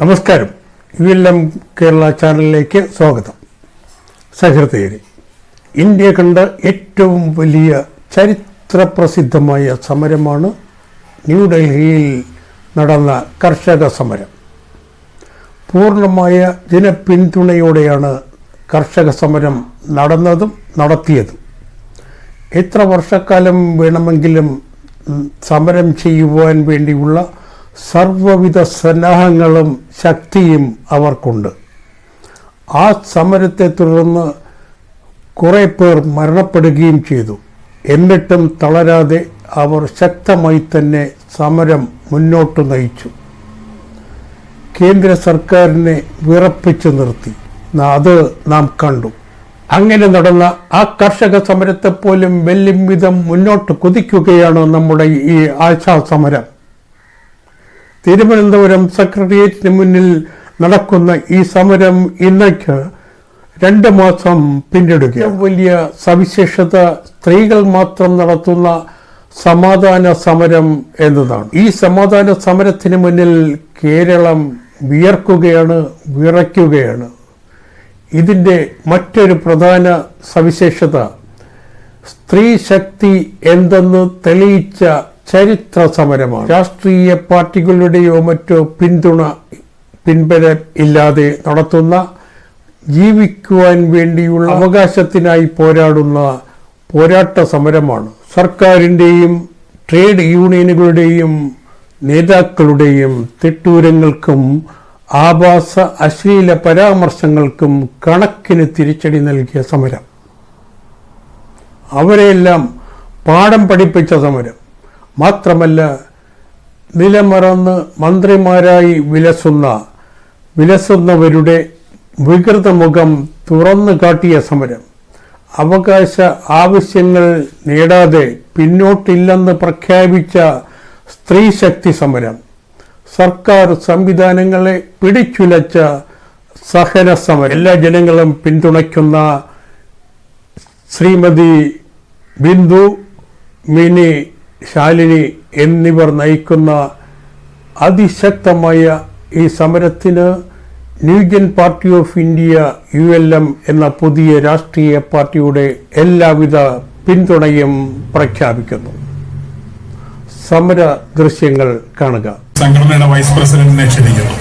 നമസ്കാരം. U L M Kerala ചാനലിലേക്ക് സ്വാഗതം. സഹൃദയരെ ഇന്ത്യ കണ്ട ഏറ്റവും വലിയ ചരിത്രപ്രസിദ്ധമായ സമരമാണ് ന്യൂഡൽഹിയിൽ നടന്ന കർഷക സമരം. പൂർണമായ ജനപിന്തുണയോടെയാണ് കർഷക സമരം നടന്നതും നടത്തിയതും. എത്ര വർഷക്കാലം വേണമെങ്കിലും സമരം ചെയ്യുവാൻ വേണ്ടിയുള്ള സർവവിധ സന്നാഹങ്ങളും ശക്തിയും അവർക്കുണ്ട്. ആ സമരത്തെ തുടർന്ന് കുറേ പേർ മരണപ്പെടുകയും ചെയ്തു. എന്നിട്ടും തളരാതെ അവർ ശക്തമായി തന്നെ സമരം മുന്നോട്ട് നയിച്ചു. കേന്ദ്ര സർക്കാരിനെ വിറപ്പിച്ചു നിർത്തി. അത് നാം കണ്ടു. അങ്ങനെ നടന്ന ആ കർഷക സമരത്തെ പോലും വെല്ലും വിധം മുന്നോട്ട് കുതിക്കുകയാണ് നമ്മുടെ ഈ ആശാ സമരം. തിരുവനന്തപുരം സെക്രട്ടേറിയറ്റിന് മുന്നിൽ നടക്കുന്ന ഈ സമരം ഇന്നേക്ക് രണ്ട് മാസം പിന്നിടുക വലിയ സവിശേഷത സ്ത്രീകൾ മാത്രം നടത്തുന്ന സമാധാന സമരം എന്നതാണ്. ഈ സമാധാന സമരത്തിന് മുന്നിൽ കേരളം വിയർക്കുകയാണ് വിറയ്ക്കുകയാണ്. ഇതിന്റെ മറ്റൊരു പ്രധാന സവിശേഷത സ്ത്രീ ശക്തി എന്തെന്ന് തെളിയിച്ച ചരിത്ര സമരമാണ് രാഷ്ട്രീയ പാർട്ടികളുടെയോ മറ്റോ പിന്തുണ പിൻബലം ഇല്ലാതെ നടത്തുന്ന ജീവിക്കുവാൻ വേണ്ടിയുള്ള അവകാശത്തിനായി പോരാടുന്ന പോരാട്ട സമരമാണ്. സർക്കാരിന്റെയും ട്രേഡ് യൂണിയനുകളുടെയും നേതാക്കളുടെയും തെട്ടൂരങ്ങൾക്കും ആഭാസ അശ്ലീല പരാമർശങ്ങൾക്കും കണക്കിന് തിരിച്ചടി നൽകിയ സമരം. അവരെയെല്ലാം പാഠം പഠിപ്പിച്ച സമരം. മാത്രമല്ല നിലമറന്ന് മന്ത്രിമാരായി വിലസുന്ന വിലസുന്നവരുടെ വികൃത മുഖം തുറന്നു കാട്ടിയ സമരം. അവകാശ ആവശ്യങ്ങൾ നേടാതെ പിന്നോട്ടില്ലെന്ന് പ്രഖ്യാപിച്ച സ്ത്രീശക്തി സമരം. സർക്കാർ സംവിധാനങ്ങളെ പിടിച്ചുലച്ച സഹന സമരം. എല്ലാ ജനങ്ങളും പിന്തുണയ്ക്കുന്ന ശ്രീമതി ബിന്ദു മിനി ശാലിനി എന്നിവർ നയിക്കുന്ന അതിശക്തമായ ഈ സമരത്തിന് new gen party of India U L M എന്ന പുതിയ രാഷ്ട്രീയ പാർട്ടിയുടെ എല്ലാവിധ പിന്തുണയും പ്രഖ്യാപിക്കുന്നു. സമര ദൃശ്യങ്ങൾ കാണുക. സംഘടനയുടെ വൈസ് പ്രസിഡന്റിനെ ക്ഷണിക്കുന്നു.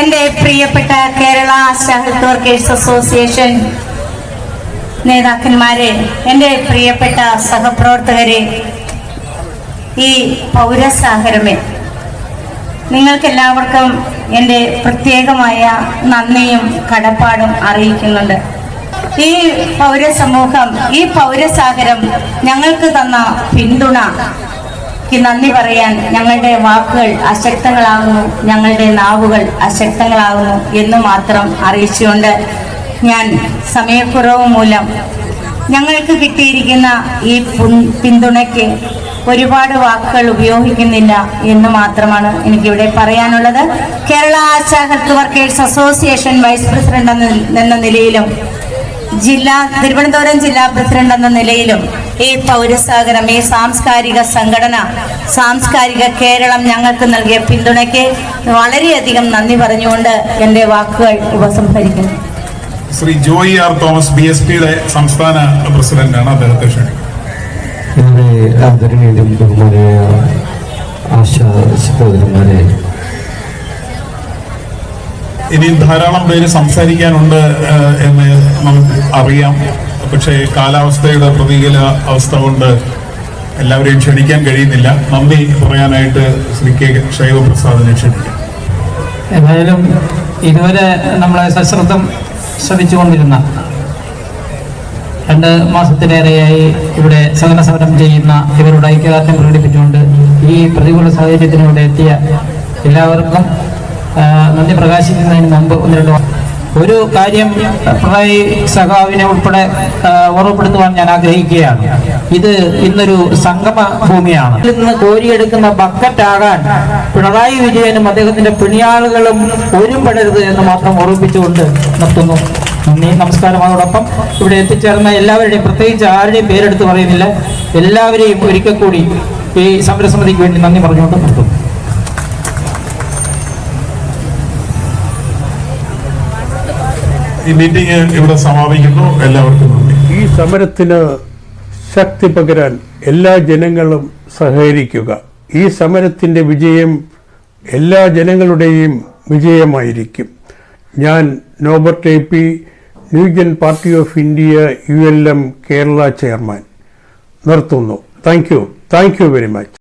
എന്റെ പ്രിയപ്പെട്ട കേരള ഹെൽത്ത് വർക്കേഴ്സ് അസോസിയേഷൻ നേതാക്കന്മാരെ എന്റെ പ്രിയപ്പെട്ട സഹപ്രവർത്തകരെ ഈ പൗരസാഹരമേ നിങ്ങൾക്കെല്ലാവർക്കും എന്റെ പ്രത്യേകമായ നന്ദിയും കടപ്പാടും അറിയിക്കുന്നുണ്ട്. ഈ പൗരസമൂഹം ഈ പൗരസാഗരം ഞങ്ങൾക്ക് തന്ന പിന്തുണയ്ക്ക് നന്ദി പറയാൻ ഞങ്ങളുടെ വാക്കുകൾ അശക്തങ്ങളാകുന്നു ഞങ്ങളുടെ നാവുകൾ അശക്തങ്ങളാകുന്നു എന്ന് മാത്രം അറിയിച്ചുകൊണ്ട് ഞാൻ സമയക്കുറവ് മൂലം ഞങ്ങൾക്ക് കിട്ടിയിരിക്കുന്ന ഈ പിന്തുണയ്ക്ക് ഒരുപാട് വാക്കുകൾ ഉപയോഗിക്കുന്നില്ല എന്ന് മാത്രമാണ് എനിക്കിവിടെ പറയാനുള്ളത്. Kerala ASHA health workers association vice president എന്ന നിലയിലും ജില്ലാ തിരുവനന്തപുരം ജില്ലാ പ്രസിഡന്റ് എന്ന നിലയിലും ഈ പൗരസാഗരം ഈ സാംസ്കാരിക സംഘടന സാംസ്കാരിക കേരളം ഞങ്ങൾക്ക് നൽകിയ പിന്തുണയ്ക്ക് വളരെയധികം നന്ദി പറഞ്ഞുകൊണ്ട് എന്റെ വാക്കുകൾ ഉപസംഹരിക്കുന്നു. Shri Joy R Thomas B S പിയുടെ സംസ്ഥാന പ്രസിഡന്റാണ് അദ്ദേഹത്തെ ക്ഷണിക്കുന്നത്. വളരെ ആദരണീയരും ബഹുമാനായ ആശാ സഹോദരന്മാരെ. ഇനിയും ധാരാളം പേര് സംസാരിക്കാനുണ്ട് എന്ന് നമുക്ക് അറിയാം. പക്ഷേ കാലാവസ്ഥയുടെ പ്രതികൂല അവസ്ഥ കൊണ്ട് എല്ലാവരെയും ക്ഷണിക്കാൻ കഴിയുന്നില്ല. നന്ദി പറയാനായിട്ട് ശ്രീ കെ ശൈവപ്രസാദിനെ ക്ഷണിക്കാം. ഏതായാലും ഇതുവരെ നമ്മളെ സശ്രദ്ധം ശ്രമിച്ചുകൊണ്ടിരുന്ന രണ്ട് മാസത്തിലേറെയായി ഇവിടെ സഹന സമരം ചെയ്യുന്ന ഇവരുടെ ഐക്യദാർഢ്യം പ്രകടിപ്പിച്ചുകൊണ്ട് ഈ പ്രതികൂല സാഹചര്യത്തിലൂടെ എത്തിയ എല്ലാവർക്കും നന്ദി പ്രകാശിക്കുന്നതിന് മുമ്പ് ഒന്ന് രണ്ട് ഒരു കാര്യം പിണറായി സഖാവിനെ ഉൾപ്പെടെ ഓർമ്മപ്പെടുത്തുവാൻ ഞാൻ ആഗ്രഹിക്കുകയാണ്. ഇത് ഇന്നൊരു സംഗമ ഭൂമിയാണ്. ഇതിൽ നിന്ന് കോരിയെടുക്കുന്ന ബക്കറ്റാകാൻ പിണറായി വിജയനും അദ്ദേഹത്തിന്റെ പിണിയാളുകളും ഒരുപെടരുത് എന്ന് മാത്രം ഓർമ്മിപ്പിച്ചുകൊണ്ട് നിർത്തുന്നു. നന്ദി നമസ്കാരം. അതോടൊപ്പം ഇവിടെ എത്തിച്ചേർന്ന എല്ലാവരുടെയും പ്രത്യേകിച്ച് ആരുടെയും പേരെടുത്ത് പറയുന്നില്ല. എല്ലാവരെയും ഒരിക്കൽ കൂടി ഈ സമരസമിതിക്ക് വേണ്ടി നന്ദി പറഞ്ഞുകൊണ്ട് നിർത്തുന്നു. ഈ മീറ്റിംഗ് ഇവിടെ സമാപിക്കുന്നു. എല്ലാവർക്കും നന്ദി. ഈ സമരത്തിന് ശക്തി പകരാൻ എല്ലാ ജനങ്ങളും സഹകരിക്കുക. ഈ സമരത്തിന്റെ വിജയം എല്ലാ ജനങ്ങളുടെയും വിജയമായിരിക്കും. ഞാൻ Norbert A P new gen party of India U L M Kerala chairman നിർത്തുന്നു thank you thank you very much